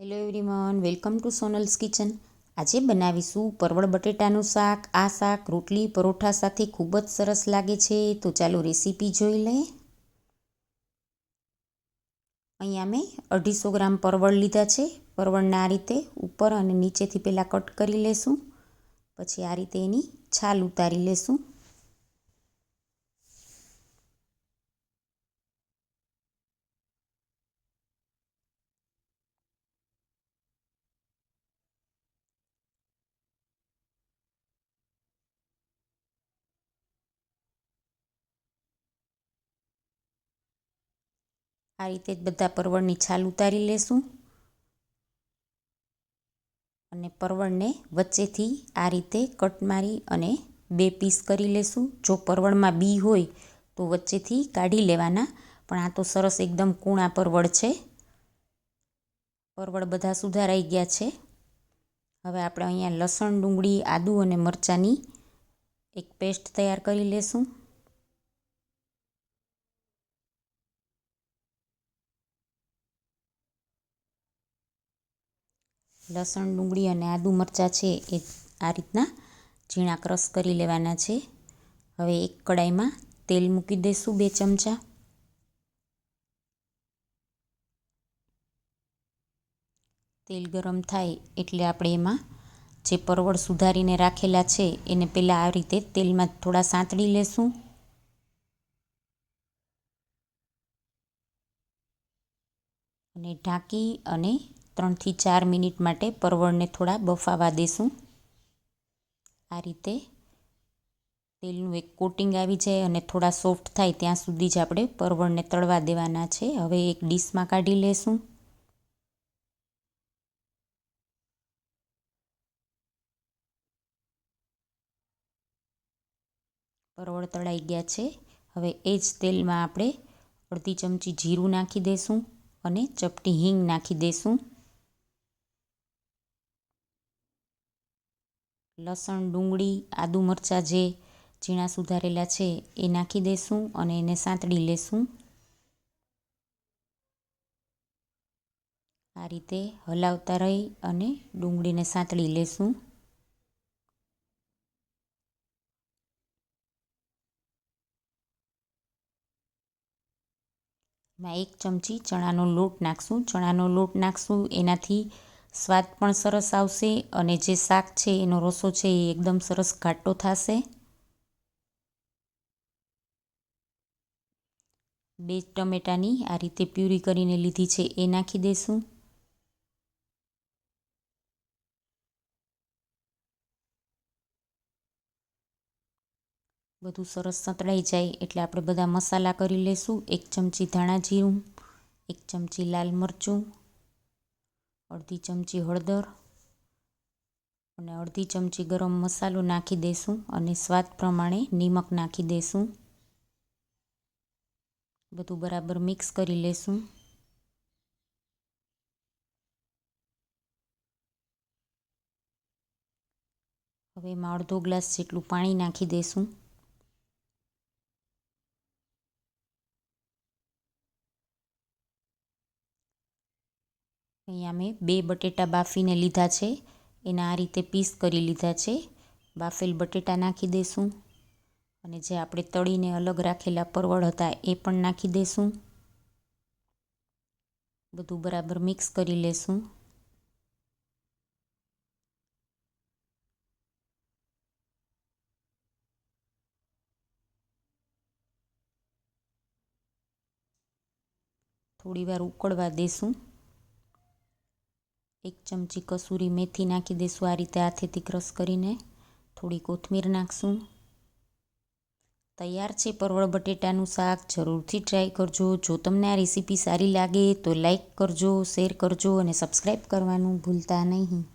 Hello everyone welcome to Sonal's kitchen આજે બનાવીશું પરવળ બટેટાનું શાક. આ શાક રોટલી પરોઠા સાથે ખૂબ જ સરસ લાગે છે. તો ચાલો રેસીપી જોઈ લઈએ. અહીંયા મેં અઢીસો ગ્રામ પરવળ લીધા છે. પરવળના આ રીતે ઉપર અને નીચેથી પહેલાં કટ કરી લેશું. પછી આ રીતે એની છાલ ઉતારી લેશું. આ રીતે જ બધા પરવળની છાલ ઉતારી લેશું. અને પરવળને વચ્ચેથી આ રીતે કટ મારી અને બે પીસ કરી લેશું. જો પરવળમાં બી હોય તો વચ્ચેથી કાઢી લેવાના. પણ આ તો સરસ એકદમ કૂણા પરવળ છે. પરવળ બધા સુધારાઈ ગયા છે. હવે આપણે અહીંયા લસણ, ડુંગળી, આદુ અને મરચાંની એક પેસ્ટ તૈયાર કરી લેશું. લસણ, ડુંગળી અને આદુ મરચાં છે એ આ રીતના ઝીણા ક્રશ કરી લેવાના છે. હવે એક કડાઈમાં તેલ મૂકી દઈશું બે ચમચા. તેલ ગરમ થાય એટલે આપણે એમાં જે પરવળ સુધારીને રાખેલા છે એને પહેલાં આ રીતે તેલમાં થોડા સાંતળી લેશું. અને ઢાંકી અને ત્રણથી ચાર મિનિટ માટે પરવળને થોડા બફાવા દેશું. આ રીતે તેલનું એક કોટિંગ આવી જાય અને થોડા સોફ્ટ થાય ત્યાં સુધી જ આપણે પરવળને તળવા દેવાના છે. હવે એક ડીશમાં કાઢી લેશું. પરવળ તળાઈ ગયા છે. હવે એ જ તેલમાં આપણે અડધી ચમચી જીરું નાખી દઈશું અને ચપટી હિંગ નાખી દઈશું લસણ, ડુંગળી, આદુ મરચાં જે ઝીણા સુધારેલા છે એ નાખી દઈશું અને એને સાંતળી લેશું. આ રીતે હલાવતા રહી અને ડુંગળીને સાંતળી લેશું. એમાં એક ચમચી ચણાનો લોટ નાખશું. ચણાનો લોટ નાખશું એનાથી સ્વાદ પણ સરસ આવશે અને જે શાક છે, એનો રસો છે, એ એકદમ સરસ ઘાટો થશે. બે ટમેટાની આ રીતે પ્યુરી કરીને લીધી છે, એ નાખી દઈશું બધું સરસ સંતળાઈ જાય એટલે આપણે બધા મસાલા કરી લઈશું એક ચમચી ધાણા જીરું, એક ચમચી લાલ મરચું અડધી ચમચી હળદર અને અડધી ચમચી ગરમ મસાલો નાખી દઈશું અને સ્વાદ પ્રમાણે નિમક નાખી દઈશું બધું બરાબર મિક્સ કરી લઈશું હવે એમાં અડધો ગ્લાસ જેટલું પાણી નાખી દઈશું અહીંયા મેં બે બટેટા બાફીને લીધા છે. એના આ રીતે પીસ કરી લીધા છે. બાફેલ બટેટા નાખી દઈશું અને જે આપણે તળીને અલગ રાખેલા પરવળ હતા એ પણ નાખી દઈશું બધું બરાબર મિક્સ કરી લેશું. થોડી વાર ઉકળવા દેશું. એક ચમચી કસૂરી મેથી નાખી દઈશું આ રીતે હાથેથી ક્રશ કરીને. થોડી કોથમીર નાખશું. તૈયાર છે પરવળ બટેટાનું શાક. જરૂરથી ટ્રાય કરજો. જો તમને આ રેસીપી સારી લાગે તો લાઈક કરજો શેર કરજો અને સબસ્ક્રાઈબ કરવાનું ભૂલતા નહીં.